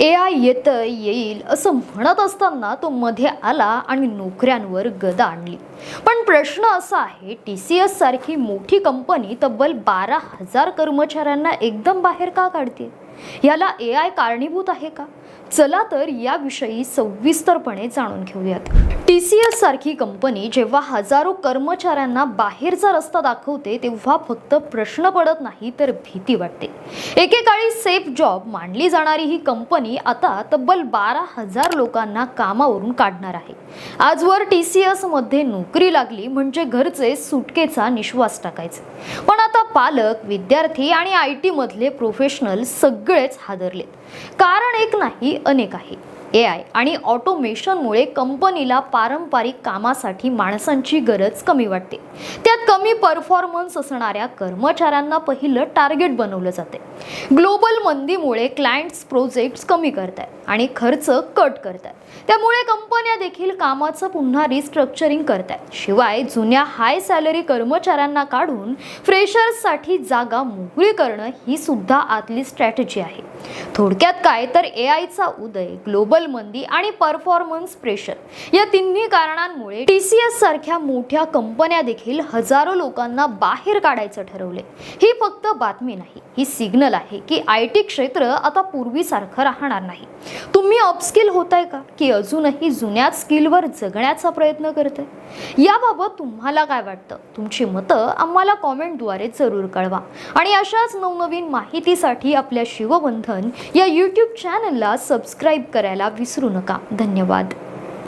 ए I येतं येईल असं म्हणत असताना तो मध्ये आला आणि नोकऱ्यांवर गदा आणली. पण प्रश्न असा आहे टी सी एस सारखी मोठी कंपनी तब्बल बारा हजार कर्मचाऱ्यांना एकदम बाहेर का काढते? याला ए आय कारणीभूत आहे का? चला तर याविषयी सविस्तरपणे जाणून घेऊयात. टी सी एस सारखी कंपनी जेव्हा हजारो कर्मचाऱ्यांना बाहेरचा रस्ता दाखवते तेव्हा फक्त प्रश्न पडत नाही तर भीती वाटते. एकेकाळी सेफ जॉब मानली जाणारी ही कंपनी आता तब्बल बारा हजार लोकांना कामावरून काढणार आहे. आजवर टी सी मध्ये नोकरी लागली म्हणजे घरचे सुटकेचा निश्वास टाकायचे. पण आता पालक विद्यार्थी आणि आय टी मधले प्रोफेशनल सगळेच हादरलेत. कारण एक नाही अनेक आहे. ए आय आणि ऑटोमेशनमुळे कंपनीला पारंपरिक कामासाठी माणसांची गरज कमी वाटते. त्यात कमी परफॉर्मन्स असणाऱ्या कर्मचाऱ्यांना पहिलं टार्गेट बनवलं जाते ग्लोबल मंदीमुळे क्लायंट्स प्रोजेक्ट्स कमी करत आहेत आणि खर्च कट करत आहेत त्यामुळे कंपन्या देखील कामाचं पुन्हा रिस्ट्रक्चरिंग करत आहेत शिवाय जुन्या हाय सॅलरी कर्मचाऱ्यांना काढून फ्रेशर्ससाठी जागा मोकळी करणं ही सुद्धा आतली स्ट्रॅटेजी आहे. थोडक्यात काय तर ए आयचा उदय ग्लोबल मंदी आणि परफॉर्मन्स प्रेशर या तिन्ही कारणांमुळे टी सी एस सारख्या मोठ्या कंपन्या देखील हजारो लोकांना बाहेर काढायचं ठरवले ही फक्त बातमी नाही ही सिग्नल आहे की आय टी क्षेत्र आता पूर्वीसारखं राहणार नाही. तुम्ही अपस्किल होताय का? की अजूनही जुन्या स्किलवर जगण्याचा प्रयत्न करताय? याबाबत तुम्हाला काय वाटतं? तुमची मतं आम्हाला कॉमेंटद्वारे जरूर कळवा. आणि अशाच नवनवीन माहितीसाठी आपल्या शिवबंधन या यूट्यूब चॅनलला सबस्क्राईब करायला विसरू नका. धन्यवाद.